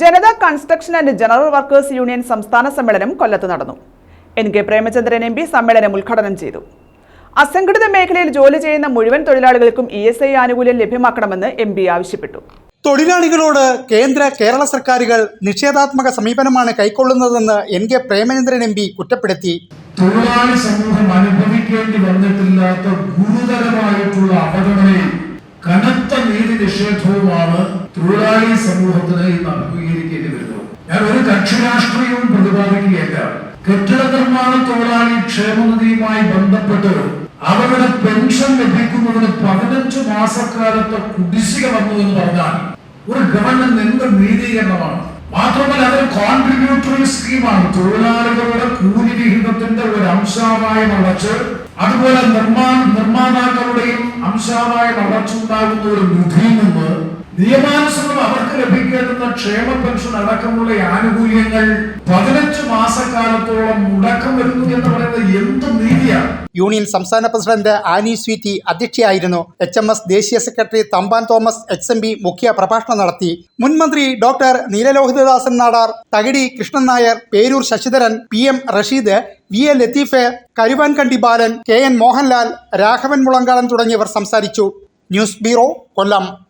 Janata construction and general workers union സംസ്ഥാന സമ്മേളനം കൊല്ലത്ത് നടന്നു. N K Premachandran M P സമ്മേളനം ഉദ്ഘാടനം ചെയ്തു. അസംഘടിത മേഖലയിൽ ജോലി ചെയ്യുന്ന മുഴുവൻ തൊഴിലാളികൾക്കും ഇ എസ് ഐ ആനുകൂല്യം ലഭ്യമാക്കണമെന്ന് എം പി ആവശ്യപ്പെട്ടു. തൊഴിലാളികളോട് കേന്ദ്ര കേരള സർക്കാരുകൾ നിഷേധാത്മക സമീപനമാണ് കൈക്കൊള്ളുന്നതെന്ന് N K Premachandran M P കുറ്റപ്പെടുത്തി. തൊഴിലാളി സമൂഹം അനുഭവിക്കേണ്ടി വന്നിട്ടില്ലാത്ത ഗുരുതരമായിട്ടുള്ള അപകടങ്ങളിൽ കനത്ത നീതി നിഷേധവുമാണ് തൊഴിലാളി സമൂഹത്തിന് ഇന്ന് ഞാൻ ഒരു കക്ഷി രാഷ്ട്രീയവും പ്രതിപാദിക്കുകയല്ല. കെട്ടിട നിർമ്മാണ തൊഴിലാളി ക്ഷേമനിധിയുമായി ബന്ധപ്പെട്ട് അവരുടെ പെൻഷൻ ലഭിക്കുന്നതിന് പതിനഞ്ച് മാസക്കാലത്തെ കുടിശ്ശിക വന്നു എന്ന് പറഞ്ഞാൽ ഒരു ഗവൺമെന്റ് എന്ത് നീതീകരണമാണ്? മാത്രമല്ല അതൊരു കോൺട്രിബ്യൂട്ടറി സ്കീമാണ് തൊഴിലാളികളുടെ കൂലി വിഹിതത്തിന്റെ ഒരു അംശമായി അടച്ച് അതുപോലെ നിർമ്മാണ നിർമ്മാതാക്കളുടെയും അംശമായി അടച്ചുണ്ടാകുന്ന ഒരു നിധിയിൽ നിയമാനുസൃതം അവർക്ക് ലഭിക്കേണ്ടുന്ന ക്ഷേമ പെൻഷൻ അടക്കമുള്ള ആനുകൂല്യങ്ങൾ പതിനഞ്ച് മാസക്കാലത്തോളം മുടക്കം വരുന്നു എന്ന് പറയുന്നത് എന്ത് നീതിയാണ്? യൂണിയൻ സംസ്ഥാന പ്രസിഡന്റ് ആനി സ്വീറ്റി അധ്യക്ഷയായിരുന്നു. എച്ച് എം എസ് ദേശീയ secretary Thampan Thomas H M P മുഖ്യ പ്രഭാഷണം നടത്തി. മുൻമന്ത്രി doctor Neelalohithadasan Nadar Thakidi Krishnan Nair Peroor Sasidharan P M Rasheed V A Latheef Karuvankandi Balan K N Mohanlal Raghavan Mulankadan തുടങ്ങിയവർ സംസാരിച്ചു. News bureau Kollam.